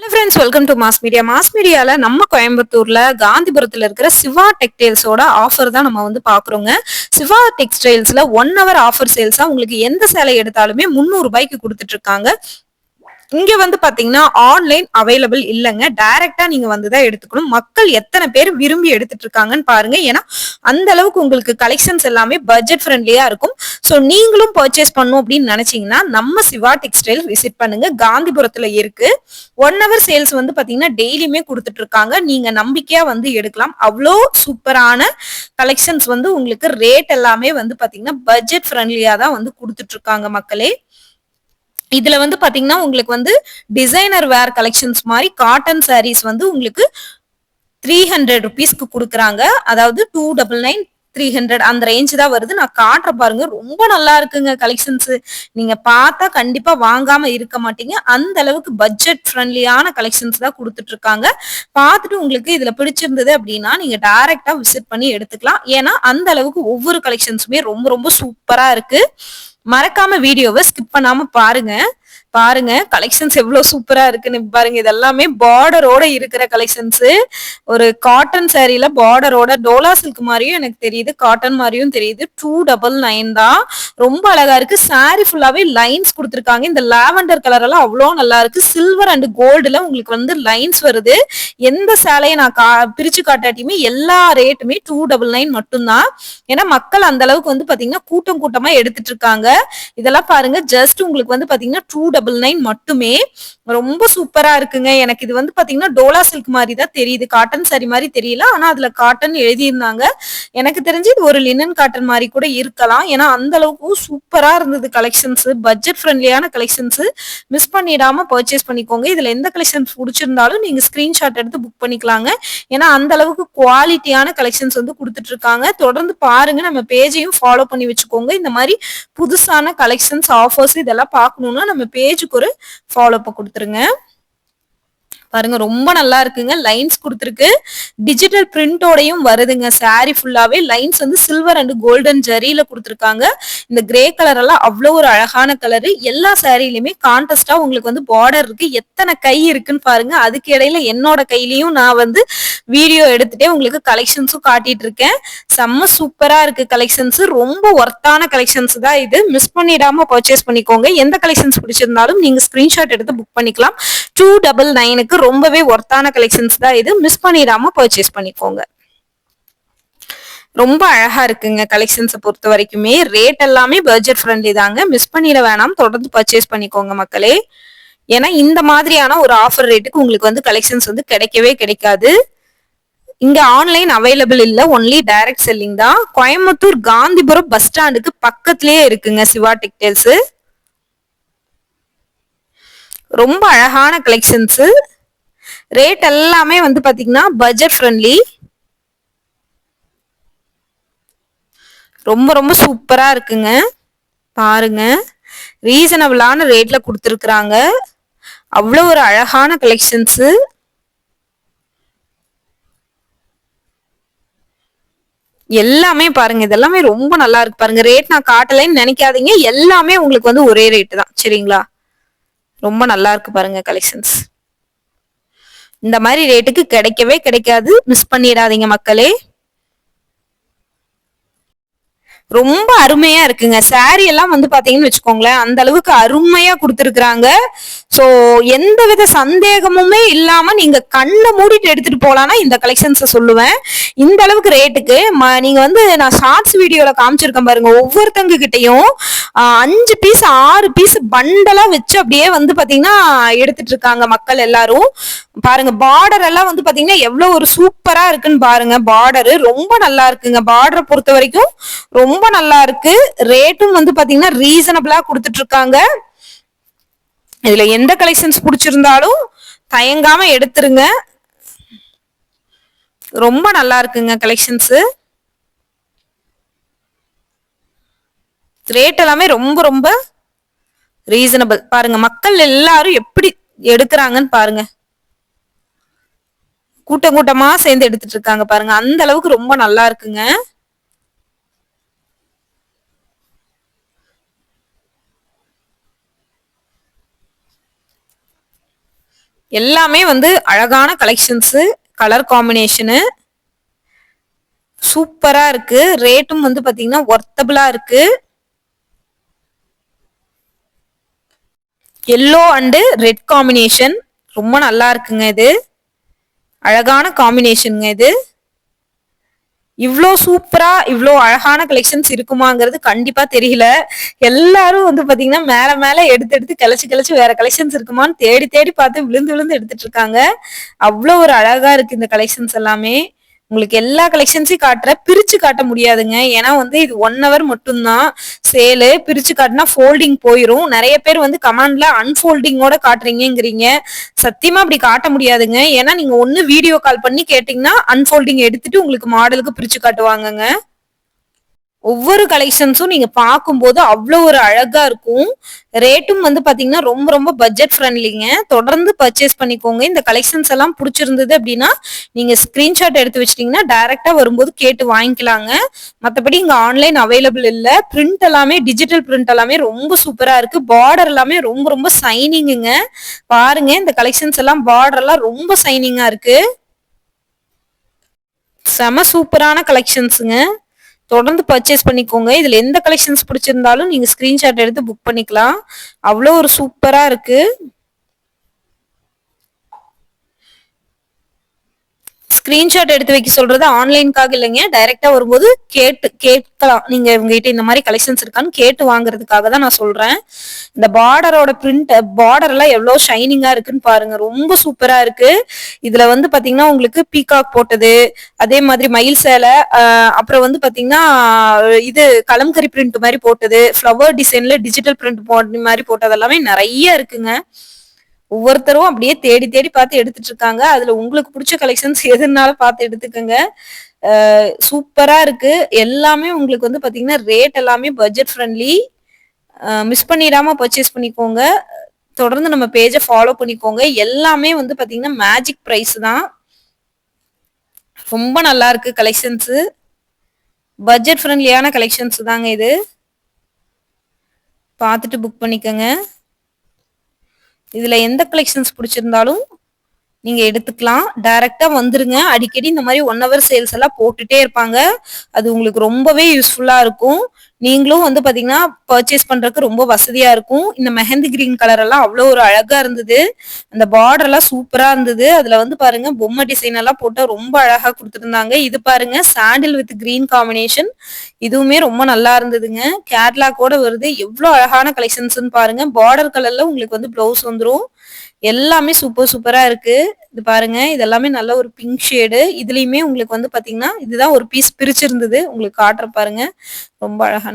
Hello friends welcome to Mass Media Mass மீடியால நம்ம கோயம்புத்தூர்ல காந்திபுரத்துல இருக்கிற சிவா டெக்டைல்ஸோட ஆஃபர் தான் நம்ம வந்து பாக்குறோங்க. சிவா டெக்ஸ்டைல்ஸ்ல ஒன் ஹவர் ஆஃபர் சேல்ஸா உங்களுக்கு எந்த சேலை எடுத்தாலுமே முந்நூறுபாய்க்கு ரூபாய்க்கு கொடுத்துட்டு இருக்காங்க. இங்க வந்து பாத்தீங்கன்னா ஆன்லைன் அவைலபிள் இல்லைங்க. டைரக்டா நீங்க வந்து தான் எடுத்துக்கணும். மக்கள் எத்தனை பேர் விரும்பி எடுத்துட்டு இருக்காங்கன்னு பாருங்க. ஏன்னா அந்த அளவுக்கு உங்களுக்கு கலெக்ஷன்ஸ் எல்லாமே பட்ஜெட் ஃப்ரெண்ட்லியா இருக்கும். ஸோ நீங்களும் பர்ச்சேஸ் பண்ணும் அப்படின்னு நினைச்சீங்கன்னா நம்ம சிவா டெக்ஸ்டைல் விசிட் பண்ணுங்க. காந்திபுரத்துல இருக்கு. ஒன் ஹவர் சேல்ஸ் வந்து பாத்தீங்கன்னா டெய்லியுமே கொடுத்துட்டு இருக்காங்க. நீங்க நம்பிக்கையா வந்து எடுக்கலாம். அவ்வளோ சூப்பரான கலெக்ஷன்ஸ் வந்து உங்களுக்கு ரேட் எல்லாமே வந்து பாத்தீங்கன்னா பட்ஜெட் ஃப்ரெண்ட்லியா தான் வந்து கொடுத்துட்டு இருக்காங்க மக்களே. இதுல வந்து பாத்தீங்கன்னா உங்களுக்கு வந்து டிசைனர் வேர் கலெக்ஷன்ஸ் மாதிரி காட்டன் சாரீஸ் வந்து உங்களுக்கு த்ரீ ஹண்ட்ரட் ருபீஸ்க்கு கொடுக்குறாங்க. அதாவது two double nine three hundred அந்த ரேஞ்ச் தான் வருது. நான் காட்டுற பாருங்க ரொம்ப நல்லா இருக்குங்க கலெக்ஷன்ஸ் நீங்க பார்த்தா கண்டிப்பா வாங்காம இருக்க மாட்டீங்க. அந்த அளவுக்கு பட்ஜெட் ஃப்ரெண்ட்லியான கலெக்ஷன்ஸ் தான் கொடுத்துட்டு இருக்காங்க பார்த்துட்டு உங்களுக்கு இதுல பிடிச்சிருந்தது அப்படின்னா நீங்க டைரக்டா விசிட் பண்ணி எடுத்துக்கலாம். ஏன்னா அந்த அளவுக்கு ஒவ்வொரு கலெக்ஷன்ஸுமே ரொம்ப ரொம்ப சூப்பரா இருக்கு. மறக்காம வீடியோவை ஸ்கிப் பண்ணாம பாருங்க. பாருங்க கலெக்ஷன்ஸ் எவ்வளவு சூப்பரா இருக்குன்னு பாருங்க. இதெல்லாமே பார்டரோட இருக்கிற கலெக்ஷன்ஸ் ஒரு காட்டன் சேரீல பார்டரோட டோலா சில்க் மாதிரியும் எனக்கு தெரியுது காட்டன் மாதிரியும் தெரியுது. டூ டபுள் நைன் தான். ரொம்ப அழகா இருக்கு. சாரி ஃபுல்லாவே லைன்ஸ் கொடுத்துருக்காங்க. இந்த லாவெண்டர் கலர் எல்லாம் அவ்வளோ நல்லா இருக்கு. சில்வர் அண்ட் கோல்டுல உங்களுக்கு வந்து லைன்ஸ் வருது. எந்த சேலையை நான் கா பிரிச்சு காட்டாட்டியுமே எல்லா ரேட்டுமே டூ டபுள் நைன் மட்டும்தான். ஏன்னா மக்கள் அந்த அளவுக்கு வந்து பாத்தீங்கன்னா கூட்டம் கூட்டமா எடுத்துட்டு இருக்காங்க. இதெல்லாம் பாருங்க ஜஸ்ட் உங்களுக்கு வந்து பாத்தீங்கன்னா டூ டூ டபுள் நைன் மட்டுமே ரொம்ப சூப்பரா இருக்குங்க. எனக்கு இது வந்து பாத்தீங்கன்னா டோலா சில்க் மாதிரி தான் தெரியுது. காட்டன் சாரி மாதிரி தெரியல. ஆனா அதுல காட்டன் எழுதியிருந்தாங்க. எனக்கு தெரிஞ்சு இது ஒரு லினன் காட்டன் மாதிரி கூட இருக்கலாம். ஏன்னா அந்த அளவுக்கு சூப்பரா இருந்தது கலெக்ஷன்ஸ் பட்ஜெட் ஃப்ரெண்ட்லியான கலெக்ஷன்ஸ் மிஸ் பண்ணிடாம பர்ச்சேஸ் பண்ணிக்கோங்க. இதுல எந்த கலெக்ஷன்ஸ் பிடிச்சிருந்தாலும் நீங்க ஸ்கிரீன்ஷாட் எடுத்து புக் பண்ணிக்கலாங்க. ஏன்னா அந்த அளவுக்கு குவாலிட்டியான கலெக்ஷன்ஸ் வந்து கொடுத்துட்டு இருக்காங்க தொடர்ந்து பாருங்க. நம்ம பேஜையும் ஃபாலோ பண்ணி வச்சுக்கோங்க. இந்த மாதிரி புதுசான கலெக்ஷன்ஸ் ஆஃபர்ஸ் இதெல்லாம் பார்க்கணும்னா நம்ம பேஜுக்கு ஒரு ஃபாலோ கொடுத்துருங்க. பாருங்க ரொம்ப நல்லா இருக்குங்க. லைன்ஸ் கொடுத்துருக்கு. டிஜிட்டல் பிரிண்டோடையும் வருதுங்க. சாரி ஃபுல்லாவே லைன்ஸ் வந்து சில்வர் அண்ட் கோல்டன் ஜரியில கொடுத்துருக்காங்க. இந்த கிரே கலர் எல்லாம் அவ்வளோ ஒரு அழகான கலரு எல்லா சாரிலையுமே கான்டெஸ்டா உங்களுக்கு வந்து பார்டர் இருக்கு. எத்தனை கை இருக்குன்னு பாருங்க. அதுக்கு இடையில என்னோட கையிலயும் நான் வந்து வீடியோ எடுத்துட்டே உங்களுக்கு கலெக்ஷன்ஸும் காட்டிட்டு இருக்கேன். செம்ம சூப்பரா இருக்கு கலெக்ஷன்ஸ் ரொம்ப ஒர்த்தான கலெக்ஷன்ஸ் தான் இது. மிஸ் பண்ணிடாம பர்ச்சேஸ் பண்ணிக்கோங்க. எந்த கலெக்ஷன்ஸ் பிடிச்சிருந்தாலும் நீங்க ஸ்கிரீன்ஷாட் எடுத்து புக் பண்ணிக்கலாம். டூ டபுள் நைனுக்கு ரொம்பவே ஒர்த்தான கலெக்ஷன்ஸ் தான் இது. மிஸ் பண்ணிடாம பர்ச்சேஸ் பண்ணிக்கோங்க. ரொம்ப அழகா இருக்குங்க கலெக்ஷன்ஸை பொறுத்த வரைக்குமே. ரேட் எல்லாமே பட்ஜெட் ஃப்ரெண்ட்லி தாங்க. மிஸ் பண்ணிட வேணாம். தொடர்ந்து பர்ச்சேஸ் பண்ணிக்கோங்க மக்களே. ஏன்னா இந்த மாதிரியான ஒரு ஆஃபர் ரேட்டுக்கு உங்களுக்கு வந்து கலெக்ஷன்ஸ் வந்து கிடைக்கவே கிடைக்காது. இங்க ஆன்லைன் அவைலபிள் இல்ல. ஒன்லி டைரக்ட் செல்லிங் தான். கோயம்புத்தூர் காந்திபுரம் பஸ் ஸ்டாண்டுக்கு பக்கத்திலேயே இருக்குங்க சிவா டெக்டைல்ஸ் ரொம்ப அழகான கலெக்ஷன்ஸ் ரேட் எல்லாமே வந்து பாத்தீங்கன்னா பட்ஜெட் ஃப்ரெண்ட்லி ரொம்ப ரொம்ப சூப்பரா இருக்குங்க. பாருங்க. ரீசனபிளான ரேட்ல கொடுத்துருக்குறாங்க. அவ்வளோ ஒரு அழகான கலெக்ஷன்ஸு எல்லாமே பாருங்க. இதெல்லாமே ரொம்ப நல்லா இருக்கு பாருங்க. ரேட் நான் காட்டலைன்னு நினைக்காதீங்க. எல்லாமே உங்களுக்கு வந்து ஒரே ரேட்டு தான். சரிங்களா? ரொம்ப நல்லா இருக்கு பாருங்க கலெக்ஷன்ஸ் இந்த மாதிரி ரேட்டுக்கு கிடைக்கவே கிடைக்காது. மிஸ் பண்ணிடாதீங்க மக்களே. ரொம்ப அருமையா இருக்குங்க. சாரி எல்லாம் வந்து பாத்தீங்கன்னு வச்சுக்கோங்களேன் அந்த அளவுக்கு அருமையா கொடுத்துருக்குறாங்க. சோ எந்த வித சந்தேகமுமே இல்லாம நீங்க கண்ணை மூடிட்டு எடுத்துட்டு போலாம்னா இந்த கலெக்ஷன்ஸை சொல்லுவேன். இந்த அளவுக்கு ரேட்டுக்கு நீங்க வந்து நான் ஷார்ட்ஸ் வீடியோல காமிச்சிருக்கேன் பாருங்க ஒவ்வொருத்தங்க கிட்டையும் அஞ்சு பீஸ் ஆறு பீஸ் பண்டலா வச்சு அப்படியே வந்து பாத்தீங்கன்னா எடுத்துட்டு இருக்காங்க மக்கள் எல்லாரும். பாருங்க பார்டர் எல்லாம் வந்து பாத்தீங்கன்னா எவ்வளவு ஒரு சூப்பரா இருக்குன்னு பாருங்க. பார்டர் ரொம்ப நல்லா இருக்குங்க. பார்டரை பொறுத்த வரைக்கும் ரொம்ப நல்லா இருக்கு. ரேட்டும் வந்து பாத்தீங்கன்னா ரீசனபிளா கொடுத்துட்டு இருக்காங்க இதுல எந்த கலெக்ஷன்ஸ் பிடிச்சிருந்தாலும் தயங்காம எடுத்துருங்க. ரொம்ப நல்லா இருக்குங்க கலெக்ஷன்ஸ் ரேட் எல்லாமே ரொம்ப ரொம்ப ரீசனபிள் பாருங்க மக்கள் எல்லாரும் எப்படி எடுக்கிறாங்கன்னு பாருங்க. கூட்டம் கூட்டமா சேர்ந்து எடுத்துட்டு இருக்காங்க பாருங்க. அந்த அளவுக்கு ரொம்ப நல்லா இருக்குங்க. எல்லாமே வந்து அழகான கலெக்ஷன்ஸு கலர் காம்பினேஷனு சூப்பராக இருக்கு. ரேட்டும் வந்து பார்த்தீங்கன்னா ஒர்த்தபிளாக இருக்கு. எல்லோ அண்டு ரெட் காம்பினேஷன் ரொம்ப நல்லா இருக்குங்க இது. அழகான காம்பினேஷனுங்க இது. இவ்வளோ சூப்பரா இவ்வளோ அழகான கலெக்ஷன்ஸ் இருக்குமாங்கிறது கண்டிப்பா தெரியல. எல்லாரும் வந்து பாத்தீங்கன்னா மேல மேல எடுத்து எடுத்து கிளச்சு கிளச்சு வேற கலெக்ஷன்ஸ் இருக்குமான்னு தேடி தேடி பார்த்து விழுந்து விழுந்து எடுத்துட்டு இருக்காங்க. அவ்வளோ ஒரு அழகா இருக்கு இந்த கலெக்ஷன்ஸ் எல்லாமே. உங்களுக்கு எல்லா கலெக்ஷன்ஸையும் காட்டுற பிரிச்சு காட்ட முடியாதுங்க. ஏன்னா வந்து இது ஒன் ஹவர் மட்டும்தான் சேலு. பிரிச்சு காட்டினா ஃபோல்டிங் போயிடும் நிறைய பேர் வந்து கமாண்ட்ல அன்ஃபோல்டிங்கோட காட்டுறீங்கிறீங்க சத்தியமா அப்படி காட்ட முடியாதுங்க. ஏன்னா நீங்க ஒன்னு வீடியோ கால் பண்ணி கேட்டீங்கன்னா அன்ஃபோல்டிங் எடுத்துட்டு உங்களுக்கு மாடலுக்கு பிரிச்சு காட்டுவாங்கங்க. ஒவ்வொரு கலெக்ஷன்ஸும் நீங்க பார்க்கும்போது அவ்வளோ ஒரு அழகா இருக்கும். ரேட்டும் வந்து பாத்தீங்கன்னா ரொம்ப ரொம்ப பட்ஜெட் ஃப்ரெண்ட்லிங்க தொடர்ந்து பர்ச்சேஸ் பண்ணிக்கோங்க. இந்த கலெக்ஷன்ஸ் எல்லாம் பிடிச்சிருந்தது அப்படின்னா நீங்க ஸ்கிரீன்ஷாட் எடுத்து வச்சிட்டீங்கன்னா டைரக்டா வரும்போது கேட்டு வாங்கிக்கலாங்க. மற்றபடி இங்க ஆன்லைன் அவைலபிள் இல்லை. பிரிண்ட் எல்லாமே டிஜிட்டல் பிரிண்ட் எல்லாமே ரொம்ப சூப்பரா இருக்கு. பார்டர் எல்லாமே ரொம்ப ரொம்ப சைனிங்குங்க பாருங்க இந்த கலெக்ஷன்ஸ் எல்லாம் பார்டர் எல்லாம் ரொம்ப சைனிங்கா இருக்கு. செம சூப்பரான கலெக்ஷன்ஸுங்க தொடர்ந்து பர்ச்சேஸ் பண்ணிக்கோங்க. இதுல எந்த கலெக்ஷன்ஸ் பிடிச்சிருந்தாலும் நீங்க ஸ்கிரீன்ஷாட் எடுத்து புக் பண்ணிக்கலாம். அவ்வளோ ஒரு சூப்பரா இருக்கு. ஸ்கிரீன்ஷாட் எடுத்து வைக்க சொல்றது ஆன்லைனுக்காக இல்லைங்க. டைரக்டா வரும்போது கேட்டு கேட்கலாம். நீங்க உங்ககிட்ட இந்த மாதிரி கலெக்ஷன்ஸ் இருக்கான்னு கேட்டு வாங்குறதுக்காக தான் நான் சொல்றேன். இந்த பார்டரோட பிரிண்ட் பார்டர் எல்லாம் எவ்வளவு ஷைனிங்கா இருக்குன்னு பாருங்க. ரொம்ப சூப்பரா இருக்கு. இதுல வந்து பாத்தீங்கன்னா உங்களுக்கு பீகாக் போட்டது அதே மாதிரி மயில் சேலை அப்புறம் வந்து பாத்தீங்கன்னா இது கலம்கரி பிரிண்ட் மாதிரி போட்டது ஃப்ளவர் டிசைன்ல டிஜிட்டல் பிரிண்ட் மாதிரி போட்டது எல்லாமே நிறைய இருக்குங்க. ஒவ்வொருத்தரும் அப்படியே தேடி தேடி பார்த்து எடுத்துட்டு இருக்காங்க. அதுல உங்களுக்கு பிடிச்ச கலெக்ஷன்ஸ் எதுனாலும் பார்த்து எடுத்துக்கோங்க. சூப்பரா இருக்கு. எல்லாமே உங்களுக்கு வந்து பாத்தீங்கன்னா ரேட் எல்லாமே பட்ஜெட் ஃப்ரெண்ட்லி மிஸ் பண்ணிடாம பர்ச்சேஸ் பண்ணிக்கோங்க. தொடர்ந்து நம்ம பேஜை ஃபாலோ பண்ணிக்கோங்க. எல்லாமே வந்து பாத்தீங்கன்னா மேஜிக் ப்ரைஸ் தான். ரொம்ப நல்லா இருக்கு கலெக்ஷன்ஸு பட்ஜெட் ஃப்ரெண்ட்லியான கலெக்ஷன்ஸ் தாங்க இது. பார்த்துட்டு புக் பண்ணிக்கோங்க. இதுல எந்த கலெக்ஷன்ஸ் பிடிச்சிருந்தாலும் நீங்க எடுத்துக்கலாம். டைரக்டா வந்துருங்க. அடிக்கடி இந்த மாதிரி ஒன் ஹவர் சேல்ஸ் எல்லாம் போட்டுட்டே இருப்பாங்க. அது உங்களுக்கு ரொம்பவே யூஸ்ஃபுல்லா இருக்கும். நீங்களும் வந்து பாத்தீங்கன்னா பர்ச்சேஸ் பண்றதுக்கு ரொம்ப வசதியா இருக்கும். இந்த மெஹந்தி கிரீன் கலர் எல்லாம் அவ்வளோ ஒரு அழகா இருந்தது. அந்த பார்டர் எல்லாம் சூப்பரா இருந்தது. அதுல வந்து பாருங்க பொம்மை டிசைன் எல்லாம் போட்டு ரொம்ப அழகா கொடுத்துருந்தாங்க. இது பாருங்க சாண்டில் வித் கிரீன் காம்பினேஷன் இதுவுமே ரொம்ப நல்லா இருந்ததுங்க. கேட்லாக்கோட வருது. எவ்வளவு அழகான கலெக்ஷன்ஸ்னு பாருங்க. பார்டர் கலர்ல உங்களுக்கு வந்து பிளவுஸ் வந்துடும் எல்லாமே சூப்பர் சூப்பரா இருக்கு. இது பாருங்க இது எல்லாமே நல்ல ஒரு பிங்க் ஷேடு இதுலயுமே உங்களுக்கு வந்து பாத்தீங்கன்னா இதுதான் ஒரு பீஸ் பிரிச்சிருந்தது. உங்களுக்கு காட்டுற பாருங்க. ரொம்ப அழகான